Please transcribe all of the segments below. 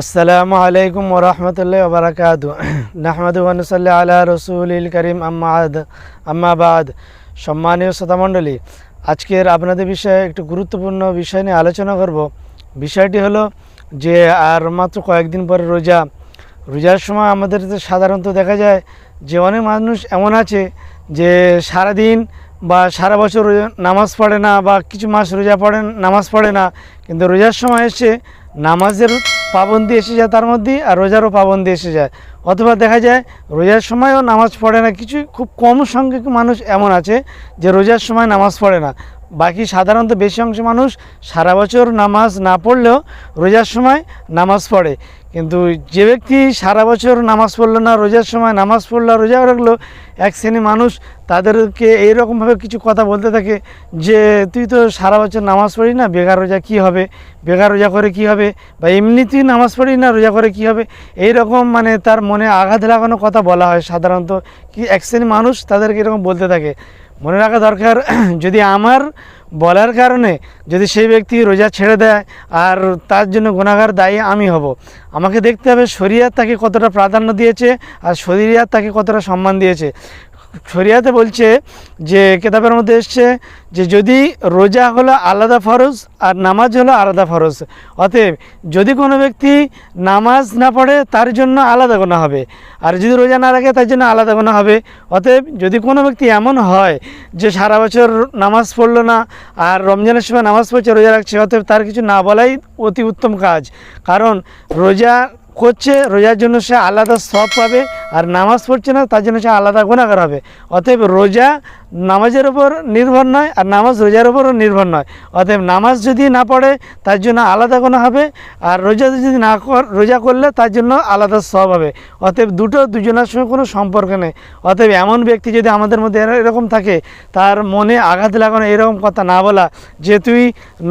আসসালামু আলাইকুম ওরহমতুল্লাহ ওবরাকাতু নাহমাদু ওয়ানুসাল্লি আলা রসুলিল করিম আম্মাদ আম্মাবাদ সম্মানীয় শ্রোতামণ্ডলী আজকের আপনাদের বিষয়ে একটু গুরুত্বপূর্ণ বিষয় নিয়ে আলোচনা করব। বিষয়টি হলো যে, আর মাত্র কয়েকদিন পরে রোজা। রোজার সময় আমাদের সাধারণত দেখা যায় যে, অনেক মানুষ এমন আছে যে, সারাদিন বা সারা বছর নামাজ পড়ে না বা কিছু মাস রোজা পড়ে, নামাজ পড়ে না। কিন্তু রোজার সময় এসে নামাজের পাবন্দি এসে যায় তার মধ্যে আর রোজারও পাবন্দি এসে যায়। অথবা দেখা যায় রোজার সময়ও নামাজ পড়ে না। কিছু খুব কম সংখ্যক মানুষ এমন আছে যে রোজার সময় নামাজ পড়ে না। বাকি সাধারণত বেশি অংশ মানুষ সারা বছর নামাজ না পড়লেও রোজার সময় নামাজ পড়ে। কিন্তু যে ব্যক্তি সারা বছর নামাজ পড়ল না, রোজার সময় নামাজ পড়ল রোজা রাখল, এক শ্রেণি মানুষ, তাদেরকে এইরকমভাবে কিছু কথা বলতে থাকে যে, তুই তো সারা বছর নামাজ পড়ি না, বেকার রোজা কি হবে? বেকার রোজা করে কি হবে? বা এমনি তুই নামাজ পড়ি না, রোজা করে কি হবে? এই রকম মানে তার মনে আঘাত লাগানো কথা বলা হয় সাধারণত। কি এক শ্রেণি মানুষ তাদেরকে এরকম বলতে থাকে। মনে রাখা দরকার, যদি আমার বলার কারণে যদি সেই ব্যক্তি রোজা ছেড়ে দেয় আর তার জন্য গুণাগার দায়ী আমি হব। আমাকে দেখতে হবে শরিয়াত তাকে কতটা প্রাধান্য দিয়েছে আর শরিয়াত তাকে কতটা সম্মান দিয়েছে। শরিয়াতে বলছে যে, কেতাবের মধ্যে এসছে যে, যদি রোজা হলো আলাদা ফরজ আর নামাজ হলো আলাদা ফরজ। অতএব যদি কোনো ব্যক্তি নামাজ না পড়ে, তার জন্য আলাদা গোনা হবে। আর যদি রোজা না রাখে, তার জন্য আলাদা গোনা হবে। অতএব যদি কোনো ব্যক্তি এমন হয় যে, সারা বছর নামাজ পড়ল না আর রমজানের সময় নামাজ পড়ছে, রোজা রাখছে, অতএব তার কিছু না বলাই অতি উত্তম কাজ। কারণ রোজা করছে, রোজার জন্য সে আলাদা সব পাবে। আর নামাজ পড়ছে না, তার জন্য সে আলাদা গুণাগার হবে। অতএব রোজা নামাজের ওপর নির্ভর নয় আর নামাজ রোজার ওপরও নির্ভর নয়। অতএব নামাজ যদি না পড়ে, তার জন্য আলাদা গুণা হবে আর রোজা যদি না কর রোজা করলে তার জন্য আলাদা সব হবে। অতএব দুটো দুজনের সঙ্গে কোনো সম্পর্ক নেই। অতএব এমন ব্যক্তি যদি আমাদের মধ্যে এরকম থাকে, তার মনে আঘাত লাগানো এরকম কথা না বলা, যে তুই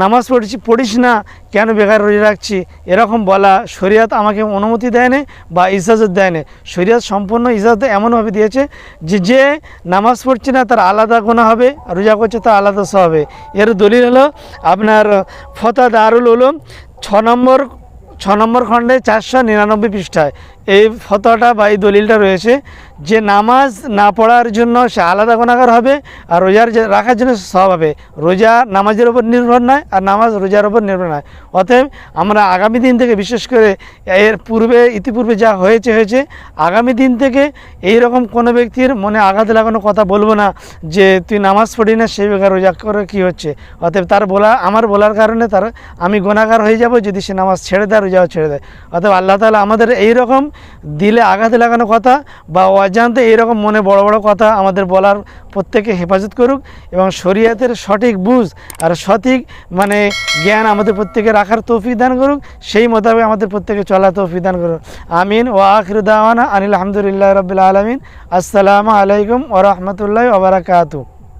নামাজ পড়ছি পড়িস না, কেন বেকার রোজা রাখছি, এরকম বলা শরীয়ত আমাকে অনুমতি দেয় না বা ইজাজত দেয় না শরীয়ত সম্পূর্ণ ইজাজত এমনভাবে দিয়েছে যে যে নামাজ পড়ছে না তার আলাদা গোনা হবে রোজা করছে তার আলাদা সহ হবে এর দলিল হলো আপনার ফতা দারুল উলুম ছ নম্বর ছ নম্বর খণ্ডে চারশো নিরানব্বই পৃষ্ঠায়। এই ফতোয়াটা বা এই দলিলটা রয়েছে যে নামাজ না পড়ার জন্য সে আলাদা গুণাগার হবে আর রোজার রাখার জন্য সব হবে। রোজা নামাজের ওপর নির্ভর নয় আর নামাজ রোজার ওপর নির্ভর নয়। অতএব আমরা আগামী দিন থেকে বিশেষ করে এর পূর্বে, ইতিপূর্বে যা হয়েছে হয়েছে, আগামী দিন থেকে এই রকম কোনো ব্যক্তির মনে আঘাত লাগানো কথা বলব না যে তুই নামাজ পড়ি না, সেই বেকার রোজা করে কী হচ্ছে? অতএব তার বলা, আমার বলার কারণে তার আমি গুণাগার হয়ে যাব যদি সে নামাজ ছেড়ে দেয়, রোজাও ছেড়ে দেয়। অতএব আল্লাহ তালা আমাদের এই রকম দিলে আঘাত লাগানো কথা বা অজান্তে এরকম মনে বড় বড় কথা আমাদের বলার প্রত্যেকে হেফাজত করুক এবং শরীয়তের সঠিক বুঝ আর সঠিক মানে জ্ঞান আমাদের প্রত্যেকে রাখার তৌফিক দান করুক, সেই মোতাবেক আমাদের প্রত্যেকে চলা তৌফিক দান করুক। আমিন। ও আখির দাওয়ানা আনিল আলহামদুলিল্লাহ রবিল আলমিন। আসসালামু আলাইকুম ওরহমতুল্লাহ ওবরাকাতু